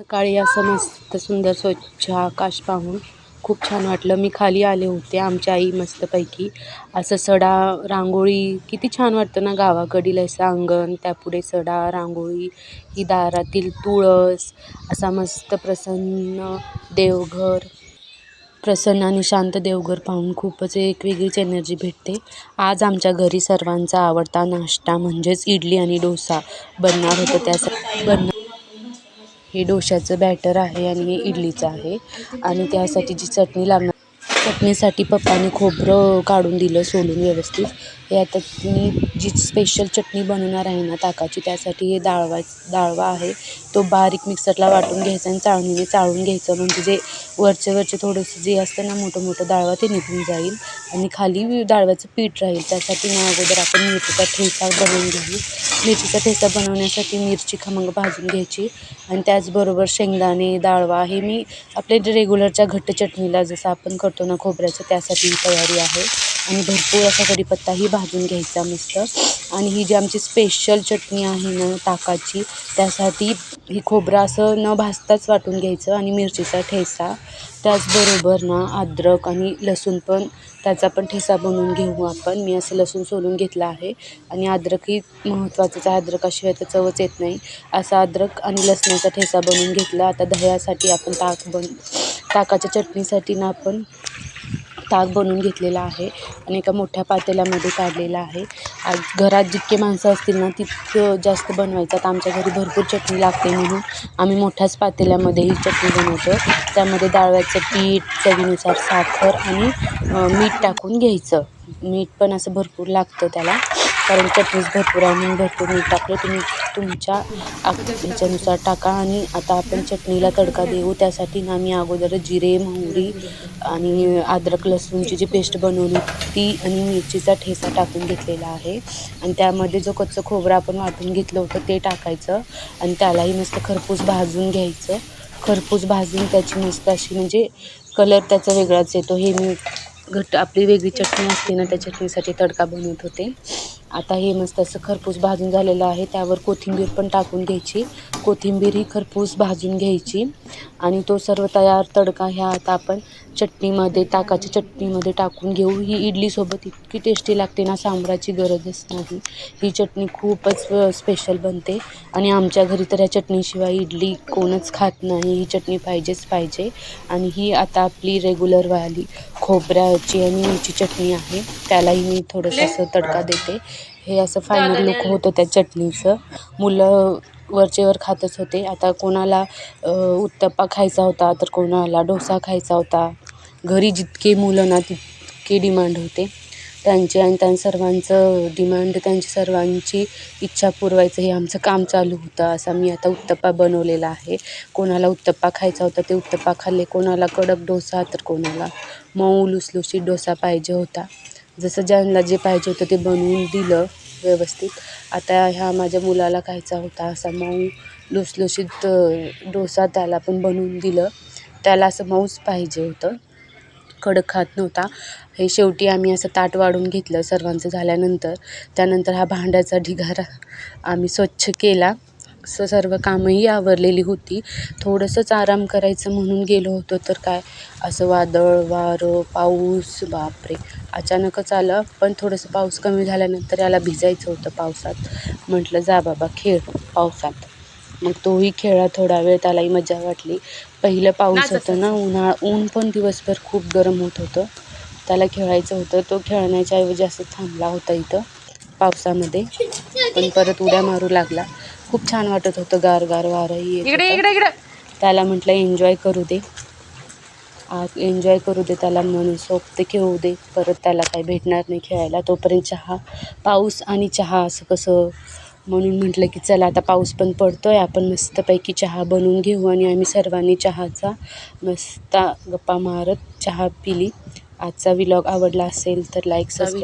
सकाळी असं मस्त सुंदर स्वच्छ आकाश पाहून खूप छान वाटलं. मी खाली आले होते आमच्या आई मस्तपैकी. असं सडा रांगोळी किती छान वाटतं ना गावाकडील असं अंगण त्यापुढे सडा रांगोळी ही दारातील तुळस असा मस्त प्रसन्न देवघर प्रसन्न आणि शांत देवघर पाहून खूपच एक वेगळीच एनर्जी भेटते. आज आमच्या घरी सर्वांचा आवडता नाश्ता म्हणजेच इडली आणि डोसा बनणार होतं त्यासाठी बनणार हे डोशाचं बॅटर आहे आणि हे इडलीचं आहे. आणि त्यासाठी जी चटणी लागणार चटणीसाठी पप्पाने खोबरं काढून दिलं सोलून व्यवस्थित. हे आता मी जी स्पेशल चटणी बनवणार आहे ना ताकाची त्यासाठी हे डाळवा डाळवा आहे. तो बारीक मिक्सरला वाटून घ्यायचा आणि चाळणीने चाळून घ्यायचं. म्हणजे जे वरचे वरचे थोडंसं जे असतं ना मोठं मोठं डाळवा ते निघून जाईल. आणि खाली डाळव्याचं पीठ राहील त्यासाठी ना अगोदर आपण मिठाचा ठेचा बनवून घेऊ. मिरचीचा ठेचा बनवण्यासाठी मिरची खमंग भाजून घ्यायची. आणि त्याचबरोबर शेंगदाणे डाळवा हे मी आपल्या रेग्युलरच्या घट्ट चटणीला जसं आपण करतो ना खोबऱ्याचं त्यासाठी तयारी आहे. आणि भरपूर असा कढीपत्ताही भाजून घ्यायचा मस्त. आणि ही जी आमची स्पेशल चटणी आहे ना ताकाची त्यासाठी ही खोबरं असं न भाजताच वाटून घ्यायचं आणि मिरचीचा ठेचा. त्याचबरोबर ना अद्रक आणि लसूण पण त्याचा पण ठेचा बनवून घेऊ आपण. मी असं लसूण सोलून घेतलं आहे. आणि अद्रकही महत्त्वाचंच आहे. अद्रकाशिवाय तर चवच येत नाही. असा अद्रक आणि लसणाचा ठेचा बनवून घेतला. आता दह्यासाठी आपण ताक बन ताकाच्या चटणीसाठी ना आपण ताक बनवून घेतलेला आहे आणि एका मोठ्या पातेल्यामध्ये काढलेला आहे. आज घरात जितके माणसं असतील ना तितकं जास्त बनवायचं. आमच्या घरी भरपूर चटणी लागते म्हणून आम्ही मोठ्याच पातेल्यामध्ये ही चटणी बनवतो. त्यामध्ये डाळव्याचं पीठ चवीनुसार साखर आणि मीठ टाकून घ्यायचं. मीठ पण असं भरपूर लागतं त्याला. कारण चटणीच भरपूर आहे म्हणून भरपूर मीठ टाकलं. तुम्ही तुमच्या ह्याच्यानुसार टाका आणि आता आपण चटणीला तडका देऊ. त्यासाठी ना मी अगोदर जिरे मोहरी आणि अद्रक लसूणची जी पेस्ट बनवली ती आणि मिरचीचा ठेचा टाकून घेतलेला आहे. आणि त्यामध्ये जो कच्चं खोबरं आपण वाटून घेतलं होतं ते टाकायचं आणि त्यालाही मस्त खरपूस भाजून घ्यायचं. खरपूस भाजून त्याची मस्त अशी म्हणजे कलर त्याचा वेगळाच येतो. हे मी घट आपली वेगळी चटणी असते ना त्या चटणीसाठी तडका बनवत होते. आता हे मस्त असं खरपूस भाजून झालेलं आहे. त्यावर कोथिंबीर पण टाकून घ्यायची. कोथिंबीर ही खरपूस भाजून घ्यायची. आणि तो सर्व तयार तडका ह्या आता आपण चटणीमध्ये ताकाच्या चटणीमध्ये टाकून घेऊ. ही इडलीसोबत इतकी टेस्टी लागते ना सांबराची गरजच नाही. ही चटणी खूपच स्पेशल बनते. आणि आमच्या घरी तर या चटणीशिवाय इडली कोणच खात नाही. ही चटणी पाहिजेच पाहिजे. आणि ही आता आपली रेग्युलरवाली खोबऱ्याची आणि मिरची चटणी आहे. त्यालाही मी थोडंसं असं तडका देते. हे असं फायनल लुक होतं त्या चटणीचं. मुलं वरचेवर खातच होते. आता कोणाला उत्तप्पा खायचा होता तर कोणाला डोसा खायचा होता. घरी जितके मुलं ना तितके डिमांड होते. त्यांचे आणि त्यां सर्वांचं डिमांड त्यांची सर्वांची इच्छा पुरवायचं हे आमचं काम चालू होतं. असा मी आता उत्तप्पा बनवलेला आहे. कोणाला उत्तप्पा खायचा होता ते उत्तप्पा खाल्ले. कोणाला कडक डोसा तर कोणाला मऊ लुसलुशीत डोसा पाहिजे होता. जसं ज्यांना जे पाहिजे होतं ते बनवून दिलं व्यवस्थित. आता ह्या माझ्या मुलाला खायचा होता असा मऊ लुसलुशीत डोसा त्याला पण बनवून दिलं. त्याला असं मऊच पाहिजे होतं. कडक खात नव्हता. हे शेवटी आम्ही असं ताट वाढून घेतलं सर्वांचं झाल्यानंतर. त्यानंतर हा भांड्याचा ढिगारा आम्ही स्वच्छ केला. स सर्व कामंही आवरलेली होती. थोडंसंच आराम करायचं म्हणून गेलो होतो तर काय? असं वादळ वारं पाऊस बापरे! अचानकच आलं पण थोडंसं पाऊस कमी झाल्यानंतर याला भिजायचं होतं पावसात. म्हटलं जा बाबा खेळ पावसात. मग तोही खेळला थोडा वेळ त्यालाही मजा वाटली. पहिलं पाऊस होतं ना उन्हाळा ऊन पण दिवसभर खूप गरम होत होतं. त्याला खेळायचं होतं. तो खेळण्याच्या ऐवजी असं थांबला होता इथं पावसामध्ये. पण परत उड्या मारू लागला. खूप छान वाटत होतं गार गार वारंही येत होतं. त्याला म्हटलं एन्जॉय करू दे. एन्जॉय करू दे त्याला म्हणून सोबते खेळू दे. परत त्याला काही भेटणार नाही खेळायला. तोपर्यंत चहा पाऊस आणि चहा असं कसं म्हणून म्हटलं की चला आता पाऊस पण पडतो आहे आपण मस्तपैकी चहा बनवून घेऊ. आणि आम्ही सर्वांनी चहाचा मस्त गप्पा मारत चहा पिली. आजचा विलॉग आवडला असेल तर लाईक सबस्क्राईब